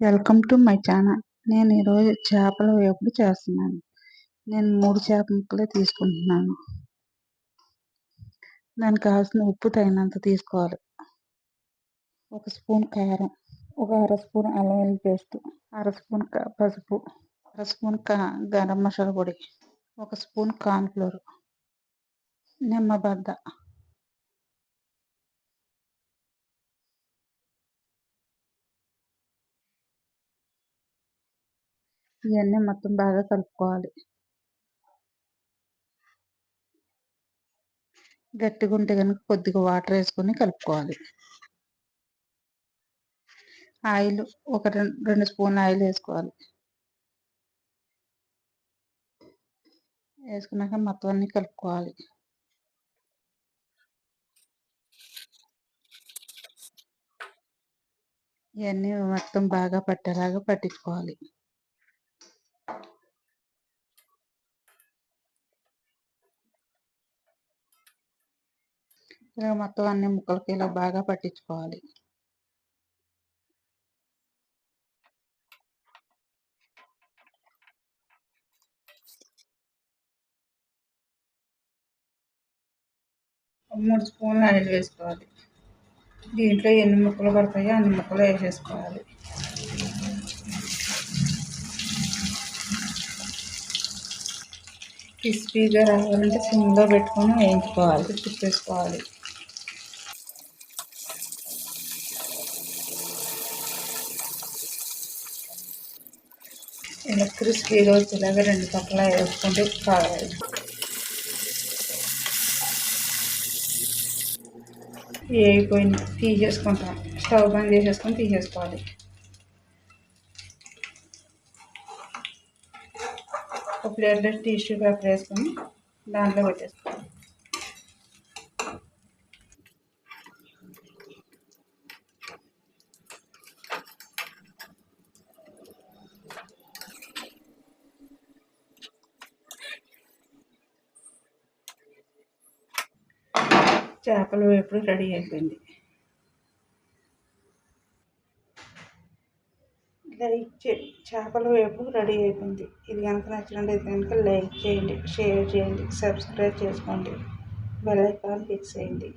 Welcome to my channel. నేను ఈరోజు చేపల వేపుడు చేస్తున్నాను? నేను మూడు చేప ముక్కలే తీసుకుంటున్నాను. దానికి కావాల్సిన ఉప్పు తగినంత తీసుకోవాలి. ఒక స్పూన్ కారం ఒక అర స్పూన్ అల్లం వెల్లుల్లి పేస్ట్ అర స్పూన్ పసుపు అర స్పూన్ గరం మసాలా పొడి ఒక స్పూన్ కార్న్ఫ్లోర్ నిమ్మబద్ద ఇవన్నీ మొత్తం బాగా కలుపుకోవాలి. గట్టిగా ఉంటే కనుక కొద్దిగా వాటర్ వేసుకొని కలుపుకోవాలి. ఆయిల్ ఒక రెండు రెండు స్పూన్ ఆయిల్ వేసుకోవాలి. వేసుకున్నాక మొత్తం అన్ని కలుపుకోవాలి. ఇవన్నీ మొత్తం బాగా పట్టేలాగా పట్టించుకోవాలి. ఇలా మొత్తం అన్ని ముక్కలకి ఇలా బాగా పట్టించుకోవాలి. మూడు స్పూన్లు ఆయిల్ వేసుకోవాలి. దీంట్లో ఎన్ని ముక్కలు పడతాయో అన్ని ముక్కలు వేసేసుకోవాలి. క్రిస్పీగా రావాలంటే సిమ్లో పెట్టుకొని వేయించుకోవాలి తిప్పేసుకోవాలి. ఇలా క్రిస్పీగా వచ్చేలాగా రెండు పక్కల వేసుకుంటే కావాలి అయిపోయింది. తీసేసుకుంటాం. స్టవ్ బంద్ చేసేసుకొని తీసేసుకోవాలి. ఒక ప్లేట్లో టిష్యూ పేపర్ వేసుకొని దాంట్లో పెట్టేసుకోవాలి. చేపల వేపుడు రెడీ అయిపోయింది. లైక్ చే చేపల వేపుడు రెడీ అయిపోయింది. ఇది కనుక నచ్చినట్లయితే కనుక లైక్ చేయండి షేర్ చేయండి సబ్స్క్రైబ్ చేసుకోండి. బెల్ ఐకాన్ ఫిక్స్ చేయండి.